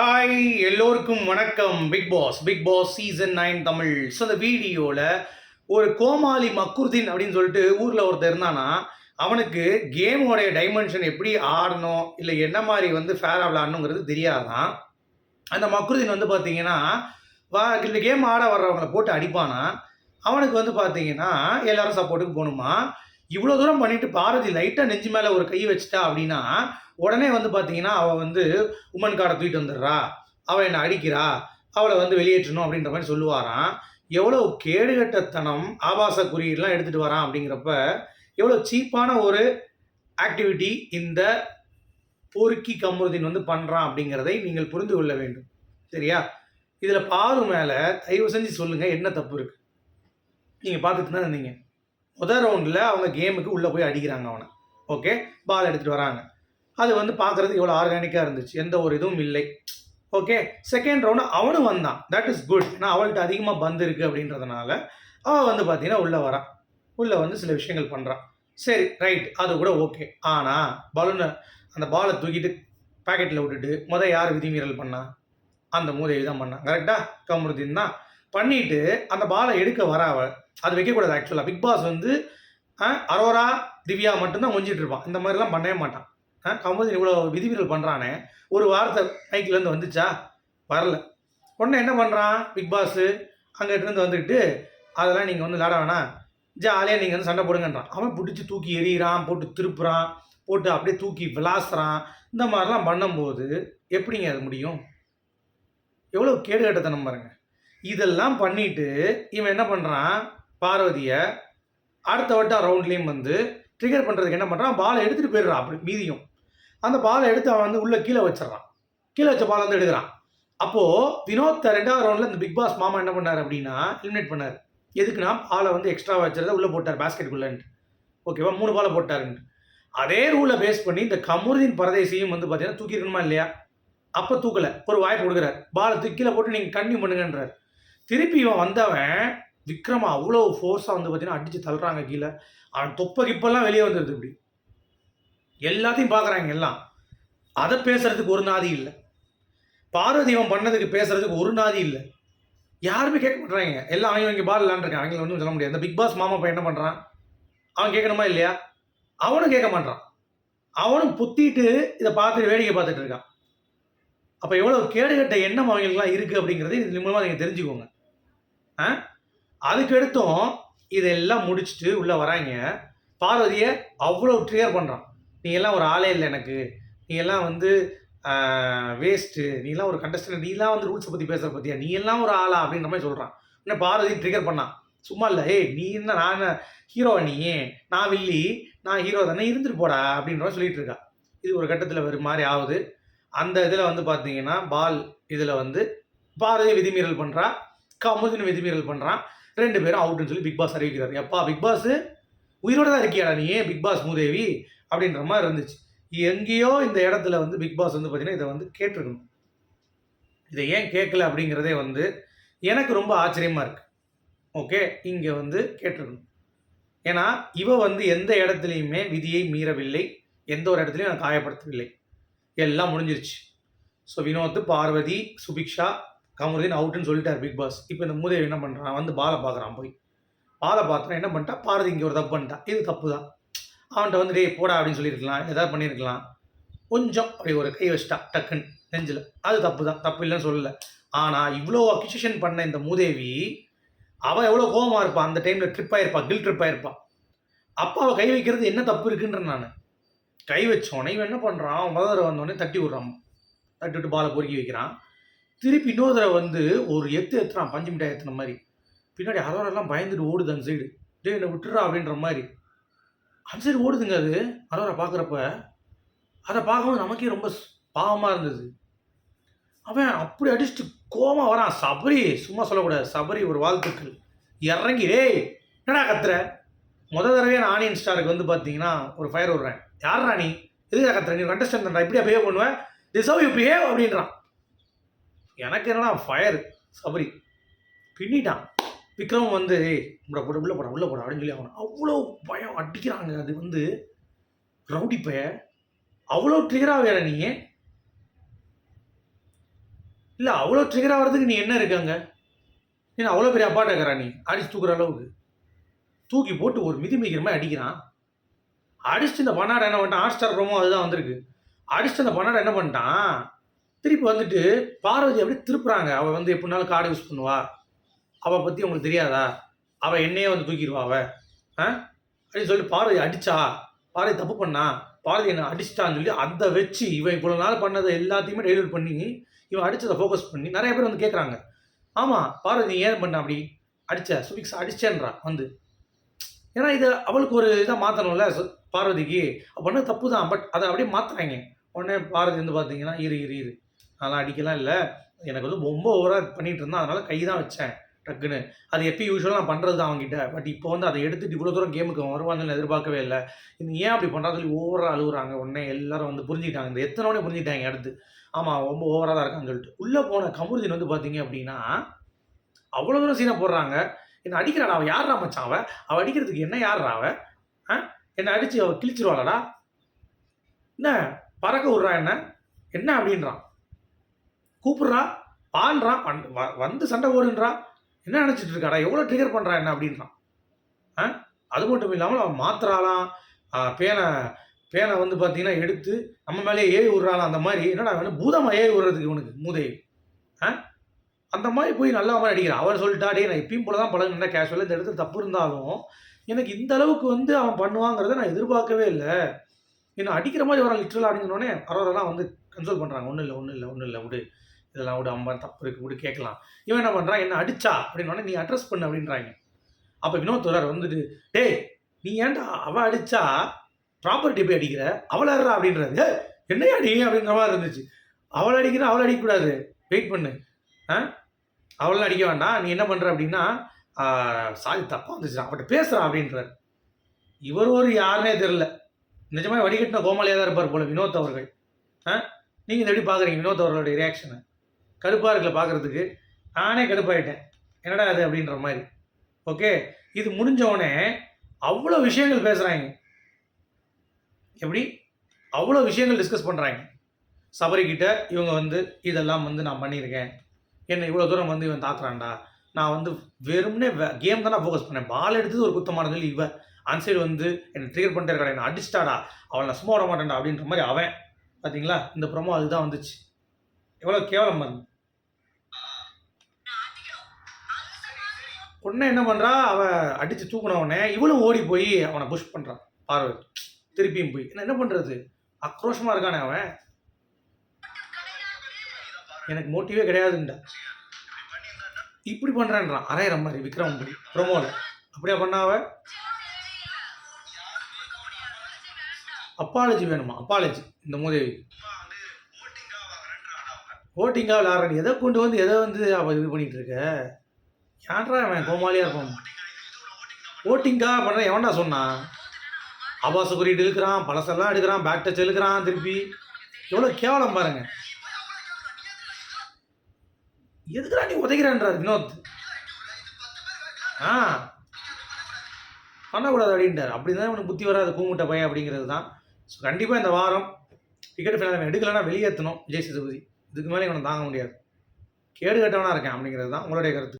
Hi எல்லோருக்கும் வணக்கம். Bigg Boss Bigg Boss season nine Tamil. So அந்த வீடியோவில் ஒரு கோமாளி மக்குர்தீன் அப்படின்னு சொல்லிட்டு ஊரில் ஒருத்தர் இருந்தானா அவனுக்கு கேமோடைய டைமென்ஷன் எப்படி ஆடணும் இல்லை என்ன மாதிரி வந்து ஃபேராக விளாடணுங்கிறது தெரியாதான். அந்த மக்குர்தீன் வந்து பார்த்தீங்கன்னா வா இந்த கேம் ஆட வர்றவங்கள போட்டு அடிப்பானா அவனுக்கு வந்து பார்த்தீங்கன்னா எல்லாரும் சப்போர்ட்டுக்கு போகணுமா? இவ்வளோ தூரம் பண்ணிட்டு பாரதி லைட்டாக நெஞ்சு மேலே ஒரு கை வச்சிட்டா அப்படின்னா உடனே வந்து பார்த்தீங்கன்னா அவள் வந்து உமன் கார்டை தூக்கிட்டு வந்துடுறா. அவள் என்னை அடிக்கிறா. அவளை வந்து வெளியேற்றணும் அப்படின்ற மாதிரி சொல்லுவாராம். எவ்வளோ கேடுகட்டத்தனம் ஆபாச குறியீடுலாம் எடுத்துகிட்டு வரான் அப்படிங்கிறப்ப எவ்வளோ சீப்பான ஒரு ஆக்டிவிட்டி இந்த பொறுக்கி கமருதீன் வந்து பண்ணுறான் அப்படிங்கிறதை நீங்கள் புரிந்து கொள்ள வேண்டும். சரியா? இதில் பாரு மேலே தயவு செஞ்சு சொல்லுங்கள் என்ன தப்பு இருக்குது நீங்கள் பார்த்துட்டு தான் இருந்தீங்க. முதல் ரவுண்டில் அவங்க கேமுக்கு உள்ளே போய் அடிக்கிறாங்க அவனை. ஓகே பால் எடுத்துகிட்டு வராங்க. அது வந்து பார்க்குறதுக்கு இவ்வளோ ஆர்கானிக்காக இருந்துச்சு. எந்த ஒரு இதுவும் இல்லை. ஓகே செகண்ட் ரவுண்டு அவனும் வந்தான். தட் இஸ் குட் ஏன்னா அவள்கிட்ட அதிகமாக பந்து இருக்குது அப்படின்றதுனால அவள் வந்து பார்த்தீங்கன்னா உள்ளே வரான். உள்ளே வந்து சில விஷயங்கள் பண்ணுறான் சரி ரைட் அது கூட ஓகே ஆனால் பலூனை அந்த பாலை தூக்கிட்டு பாக்கெட்டில் விட்டுட்டு முத யார் விதிமீறல் பண்ணா? அந்த மூதேவி தான் பண்ணான் கரெக்டாக கமருதீன் தான். பண்ணிட்டு அந்த பாலை எடுக்க வர அவள் அது வைக்கக்கூடாது ஆக்சுவலாக பிக் பாஸ் வந்து அரோரா திவ்யா மட்டும்தான் ஒஞ்சிட்டு இருப்பான். இந்த மாதிரிலாம் பண்ணவே மாட்டான். ஆ இவ்வளோ விதிவிரல் பண்ணுறானே ஒரு வார்த்தை மைக்கிலேருந்து வந்துச்சா? வரல. உடனே என்ன பண்ணுறான் பிக் பாஸு அங்கிட்டிருந்து வந்துக்கிட்டு அதெல்லாம் நீங்கள் வந்து விளாட வேணாம். ஜாலியாக நீங்கள் வந்து சண்டை போடுங்கன்றான். அவன் பிடிச்சி தூக்கி எறிகிறான் போட்டு திருப்புறான் போட்டு அப்படியே தூக்கி விளாசுறான். இந்த மாதிரிலாம் பண்ணும்போது எப்படிங்க அது முடியும்? எவ்வளோ கேடு கட்டத்தனம் பாருங்க. இதெல்லாம் பண்ணிட்டு இவன் என்ன பண்ணுறான் பார்வதியை அடுத்த வட்டம் ரவுண்ட்லேயும் வந்து ட்ரிகர் பண்ணுறதுக்கு என்ன பண்ணுறான் பாலை எடுத்துகிட்டு போயிடுறான். அப்படி மீதியும். அந்த பாலை எடுத்து அவன் வந்து உள்ளே கீழே வச்சிடறான். கீழே வச்ச பாலை வந்து எடுக்கிறான். அப்போது வினோத் ரெண்டாவது ரவுண்டில் இந்த பிக் பாஸ் மாமா என்ன பண்ணார் அப்படின்னா எலிமினேட் பண்ணார். எதுக்குன்னா பாலை வந்து எக்ஸ்ட்ரா வச்சுருந்தா உள்ளே போட்டார் பேஸ்கெட்டுக்குள்ளன்ட்டு ஓகேவா மூணு பாலை போட்டாருன்ட்டு. அதே ரூலை பேஸ் பண்ணி இந்த கமுருதீன் பரதேசியும் வந்து பார்த்தீங்கன்னா தூக்கிருக்கணுமா இல்லையா? அப்போ தூக்கலை. ஒரு வாய்ப்பு கொடுக்குறாரு. பாலை தூக்கி கீழே போட்டு நீங்கள் கன்னியூ பண்ணுங்கன்றார். திருப்பி இவன் வந்தவன் விக்ரமா அவ்வளோ ஃபோர்ஸாக வந்து பார்த்தீங்கன்னா அடித்து தள்ளுறாங்க கீழே. அவன் தொப்பை கிப்பெல்லாம் வெளியே வந்துடுது இப்படி. எல்லாத்தையும் பார்க்குறாங்க எல்லாம். அதை பேசுறதுக்கு ஒரு நாதி இல்லை. பார்வதி இவன் பண்ணதுக்கு பேசுறதுக்கு ஒரு நாதி இல்லை. யாருமே கேட்க மாட்றாங்க. எல்லாம் அவங்க இங்கே பால் விளாண்டுருக்காங்க அவங்கள ஒன்றும் சொல்ல முடியாது. இந்த பிக் பாஸ் மாமா பையன் என்ன பண்ணுறான் அவன் கேட்கணுமா இல்லையா? அவனும் கேட்க மாட்டான் அவனும் புத்திட்டு இதை பார்த்துட்டு வேடிக்கை பார்த்துட்டு இருக்கான். அப்போ எவ்வளோ கேடுகட்ட எண்ணம் அவங்களுக்குலாம் இருக்குது அப்படிங்கிறத இது மூலமாக நீங்கள் தெரிஞ்சுக்கோங்க. ஆ? அதுக்கடுத்தும் இதெல்லாம் முடிச்சுட்டு உள்ளே வராங்க. பார்வதியை அவ்வளோ ட்ரியர் பண்ணுறான் நீ எல்லாம் ஒரு ஆளே இல்லை எனக்கு. நீ எல்லாம் வந்து வேஸ்ட்டு நீ எல்லாம் ஒரு கண்டஸ்டன்ட் நீ எல்லாம் வந்து ரூல்ஸை பற்றி பேசுகிற பற்றியா நீ எல்லாம் ஒரு ஆளா அப்படின்ற மாதிரி சொல்கிறான் இன்னும் பாரதி ட்ரிகர் பண்ணான் சும்மா இல்லை. ஏய் நீ என்ன நான் ஹீரோ நீ? நான் வில்லி. நான் ஹீரோ தானே. இருந்துட்டு போடா. அப்படின்ற மாதிரி சொல்லிட்டு இருக்கா. இது ஒரு கட்டத்தில் ஒரு மாதிரி ஆகுது. அந்த இதில் வந்து பார்த்தீங்கன்னா பால் இதில் வந்து பாரதி விதிமீறல் பண்ணுறா கமுதின் விதிமீறல் பண்ணுறான் ரெண்டு பேரும் அவுட்டுன்னு சொல்லி பிக் பாஸ் அறிவிக்கிறார். எப்பா பிக் பாஸ்? உயிரோட தான் இருக்கியாடா நீ? பிக் பாஸ் மூதேவி. அப்படின்ற மாதிரி இருந்துச்சு. எங்கேயோ இந்த இடத்துல வந்து பிக் பாஸ் வந்து பார்த்தீங்கன்னா இதை வந்து கேட்டிருக்கணும். இதை ஏன் கேட்கல அப்படிங்கிறதே வந்து எனக்கு ரொம்ப ஆச்சரியமாக இருக்குது ஓகே இங்கே வந்து கேட்டிருக்கணும். ஏன்னா இவ வந்து எந்த இடத்துலையுமே விதியை மீறவில்லை. எந்த ஒரு இடத்துலையும் நான் காயப்படுத்தவில்லை. எல்லாம் முடிஞ்சிருச்சு. ஸோ வினோத் பார்வதி சுபிக்ஷா கமருதீன் அவுட்டுன்னு சொல்லிட்டார் பிக் பாஸ் இப்போ இந்த மூதேவி என்ன பண்ணுறான் வந்து பாலை பார்க்குறான் போய். பாலை பார்த்துனா என்ன பண்ணிட்டா? பாரதி இங்கே ஒரு தப்பு பண்ணிட்டான் இது தப்பு தான் அவன்கிட்ட வந்து டேய் போடா அப்படின்னு சொல்லியிருக்கலாம். ஏதாவது பண்ணியிருக்கலாம். கொஞ்சம் அப்படி ஒரு கை வச்சுட்டா டக்குன்னு நெஞ்சில். அது தப்பு தான். தப்பு இல்லைன்னு சொல்லலை. ஆனால் இவ்வளோ அக்யூசேஷன் பண்ண இந்த மூதேவி அவள் எவ்வளோ கோபமாக இருப்பான். அந்த டைமில் ட்ரிப் ஆயிருப்பான் கில் ட்ரிப் ஆயிருப்பான். அப்போ அவள் கை வைக்கிறது என்ன தப்பு இருக்குன்ற நான். கை வச்சோடனே இவன் என்ன பண்ணுறான் அவன் முதல் தடவை வந்தோடனே தட்டி விட்றான். தட்டி விட்டு பாலை பொறுக்கி வைக்கிறான். திருப்பி இன்னொரு தடவை வந்து ஒரு எத்து எத்துறான். பஞ்சு மிட்டாய் எத்துன மாதிரி. பின்னாடி அரவரெல்லாம் பயந்துட்டு ஓடுது அந்த சைடு டே என்னை விட்டுறா அப்படின்ற மாதிரி. அந்த சைடு ஓடுதுங்க அது. அரோரா பார்க்குறப்ப. அதை பார்க்கும்போது நமக்கே ரொம்ப பாவமாக இருந்தது. அவன் அப்படி அடிச்சுட்டு கோமா வரான். சபரி சும்மா சொல்லக்கூடாது. சபரி ஒரு வாழ்த்துக்கள். இறங்கி டேய் என்னடா கத்துற? முத தடவையே நான் ஆனியன் ஸ்டாருக்கு வந்து பார்த்தீங்கன்னா ஒரு ஃபயர் விடுறேன். யார் ராணி எதுக்கு கத்துற? நீ கண்டஸ்டன்ட் இப்படியா பிஹேவ் பண்ணுவேன் டிசர்வ் யூ பிஹேவ் அப்படின்றான். எனக்கு என்னடா ஃபயர் சபரி பின்னிட்டான். விக்ரம் வந்து ஏய் உள்ள போட உள்ள போட உள்ள போடா அப்படின்னு சொல்லி அவன் அவ்வளோ பயம் அடிக்கிறாங்க. அது வந்து ரவுடி பைய அவ்வளோ ட்ரிகராக வேற நீ? இல்லை அவ்வளோ ட்ரிகர் ஆகிறதுக்கு நீ என்ன இருக்காங்க நீ அவ்வளோ பெரிய அப்பாட்ட இருக்கிறா நீ அடிச்சு தூக்குற அளவுக்கு. தூக்கி போட்டு ஒரு மிதி மிதிக்கிற மாதிரி அடிக்கிறான். அடிச்சு இந்த பண்ணாடை என்ன பண்ணிட்டான்? ஹாட் ஸ்டார் ப்ரோமோ அதுதான் வந்திருக்கு. அடிச்சு அந்த பண்ணாடை என்ன பண்ணிட்டான்? திருப்பி வந்துட்டு பார்வதி அப்படியே திருப்புறாங்க. அவள் வந்து எப்படினாலும் கார்டு யூஸ் பண்ணுவா. அவள் பற்றி உங்களுக்கு தெரியாதா? அவள் என்னையே வந்து தூக்கிடுவா அவள் ஆ? அப்படின்னு சொல்லி பார்வதி அடிச்சா. பாரதி தப்பு பண்ணா. பாரதி என்ன அடிச்சிட்டான்னு சொல்லி அதை வச்சு இவன் இவ்வளோ நாள் பண்ணதை எல்லாத்தையுமே டெலிவரி பண்ணி இவன் அடித்ததை ஃபோக்கஸ் பண்ணி நிறைய பேர் வந்து கேட்குறாங்க ஆமாம் பாரதி நீ ஏன் பண்ண அப்படி? அடித்த சுபிக்ஸ் அடிச்சேன்றா வந்து. ஏன்னா இது அவளுக்கு ஒரு இதாக மாற்றணும்ல பார்வதிக்கு. பண்ண தப்பு தான் பட் அதை அப்படியே மாற்றுறாங்க உடனே பாரதி வந்து பார்த்தீங்கன்னா இரு இரு இரு. அதெல்லாம் அடிக்கலாம் இல்லை. எனக்கு வந்து ரொம்ப ஓவராக பண்ணிகிட்டு இருந்தேன் அதனால் கை தான் வச்சேன். டக்குன்னு. அது எப்பயும் யூஸ்வலாக நான் பண்ணுறது தான் அவங்ககிட்ட பட் இப்போ வந்து அதை எடுத்துட்டு இவ்வளோ தூரம் கேமுக்கு வருவாங்கன்னு எதிர்பார்க்கவே இல்லை. நீ ஏன் அப்படி பண்ணுறா சொல்லி ஓவராக அழுகுறாங்க உடனே எல்லாரும் வந்து புரிஞ்சுக்கிட்டாங்க. இந்த எத்தனை உடனே புரிஞ்சுக்கிட்டாங்க அடுத்து. ஆமாம் ரொம்ப ஓவராக தான் இருக்கான்னு சொல்லிட்டு. உள்ளே போன கமருதீன் வந்து பார்த்தீங்க அப்படின்னா அவ்வளோ தூரம் சீனை போடுறாங்க. என்ன அடிக்கிறாடா அவள் யாரா மச்சான் அவள் அவள் அடிக்கிறதுக்கு என்ன யாரா அவள் ஆ? என்னை அடித்து அவள் கிழிச்சிருவாளடா? என்ன? பறக்க விட்றா என்ன? என்ன அப்படின்றான். கூப்பிட்றா? பான்றான் வ- வந்து சண்டை ஓடுன்றான் என்ன நினச்சிட்டு இருக்காடா? எவ்வளோ ட்ரிகர் பண்ணுறா என்ன அப்படின்றான். ஆ? அது மட்டும் இல்லாமல் அவன் மாத்திராலாம் பேனை பேனை வந்து பார்த்தீங்கன்னா எடுத்து நம்ம மேலேயே ஏறி விடுறாளாம். அந்த மாதிரி. என்னடா வேணும் பூதமாக ஏறி விடுறதுக்கு இவனுக்கு மூதேவி ஆ? அந்த மாதிரி போய் நல்லா மாதிரி அடிக்கிறான். அவர் சொல்லிட்டா டே நான் இப்பயும் போல தான் பழகுனா கேஷுவலாக இந்த இடத்துல தப்பு இருந்தாலும் எனக்கு இந்த அளவுக்கு வந்து அவன் பண்ணுவாங்கிறத நான் எதிர்பார்க்கவே இல்லை. என்ன அடிக்கிற மாதிரி வர லிட்ரலாக அப்படிங்கனோடனே பரவாயில்லாம் வந்து கன்சோல் பண்ணுறாங்க ஒன்றும் இல்லை ஒன்றும் இல்லை ஒன்றும் இல்லை விடு. இதெல்லாம் விட அம்மா தப்பு இருக்கு விட கேட்கலாம். இவன் என்ன பண்ணுறான் என்ன அடிச்சா? அப்படின்னு நீ அட்ரஸ் பண்ணு அப்படின்றாங்க. அப்போ வினோத் வரார் வந்துட்டு டேய் நீ ஏன்டா அவள் அடிச்சா? ப்ராப்பர்ட்டி போய் அடிக்கிற? அவளை அறா அப்படின்றது என்னையா அடி அப்படின்ற மாதிரி இருந்துச்சு. அவளை அடிக்கிற அவளை அடிக்கக்கூடாது. வெயிட் பண்ணு. ஆ? அவளெலாம் அடிக்க வேண்டாம். நீ என்ன பண்ணுற அப்படின்னா சாரி தப்பாக வந்துச்சு அவட்ட பேசுகிறான் அப்படின்றார். இவர் ஒரு யாருனே தெரில நிஜமாக வடிகட்டின கோமாளியாக தான் இருப்பார் போல வினோத் அவர்கள். ஆ? நீங்கள் இந்த எப்படி பார்க்குறீங்க வினோத் அவர்களுடைய ரியாக்ஷனை கடுப்பாக இருக்கல பார்க்குறதுக்கு நானே கடுப்பாயிட்டேன். என்னடா அது அப்படின்ற மாதிரி. ஓகே இது முடிஞ்ச உடனே அவ்வளோ விஷயங்கள் பேசுகிறாங்க எப்படி? அவ்வளோ விஷயங்கள் டிஸ்கஸ் பண்ணுறாங்க சபரிக்கிட்ட இவங்க வந்து இதெல்லாம் வந்து நான் பண்ணியிருக்கேன். என்னை இவ்வளோ தூரம் வந்து இவன் தாக்குறான்டா. நான் வந்து வெறும்னே கேம் தான் ஃபோக்கஸ் பண்ணேன். பால் எடுத்தது ஒரு குத்தமான சொல்லி இவன் அன்சைடு வந்து என்னை ட்ரிகர் பண்ணிட்டே இருக்கா என்னை அடிச்சிட்டாடா. அவன் நான் சும்மா விட மாட்டேன்டா. அப்படின்ற மாதிரி அவன் பார்த்தீங்களா இந்த ப்ரோமோ அதுதான் வந்துச்சு. எவ்வளோ கேவலம் பாருங்க. பொண்ணை என்ன பண்ணுறா அவ அடித்து தூக்குனவனே இவளும் ஓடி போய் அவனை புஷ் பண்ணுறான் பார்வை. திருப்பியும் போய். என்ன என்ன பண்ணுறது ஆக்ரோஷமாக இருக்கானே அவன். எனக்கு மோட்டிவே கிடையாதுண்டா இப்படி பண்ணுறான்றான் அரையிற மாதிரி விக்ரம் படி ப்ரொமோவில் அப்படியா பண்ணாவ அப்பாலஜி வேணுமா? அப்பாலஜி இந்த மூதேவி. ஓட்டிங்காக விளாட்றான் எதை கொண்டு வந்து எதை வந்து இது பண்ணிட்டு இருக்க? ஏன்டா அவன் கோமாளியாக இருப்பான். ஓட்டிங்கா பண்ணுற எவன்டா சொன்னான் ஆபாச குறியீடு இழுக்கிறான் பழசெல்லாம் எடுக்கிறான் பேக் டச் இழுக்கிறான் திருப்பி. எவ்வளோ கேவலம் பாருங்க. எதுக்குடா நீ உதைக்கிறான்றார் வினோத்? ஆ. பண்ணக்கூடாது அப்படின்றார் அப்படி தான் இவனுக்கு புத்தி வராது கூமுட்ட பையன் அப்படிங்கிறது தான். ஸோ கண்டிப்பாக இந்த வாரம் டிக்கெட் ஃபைனல் எடுக்கலைன்னா வெளியேற்றணும் விஜய் சேதுபதி. இதுக்கு மேலே இவனை தாங்க முடியாது. கேடு கட்டவனாக இருக்கேன் அப்படிங்கிறது தான் உங்களுடைய கருத்து.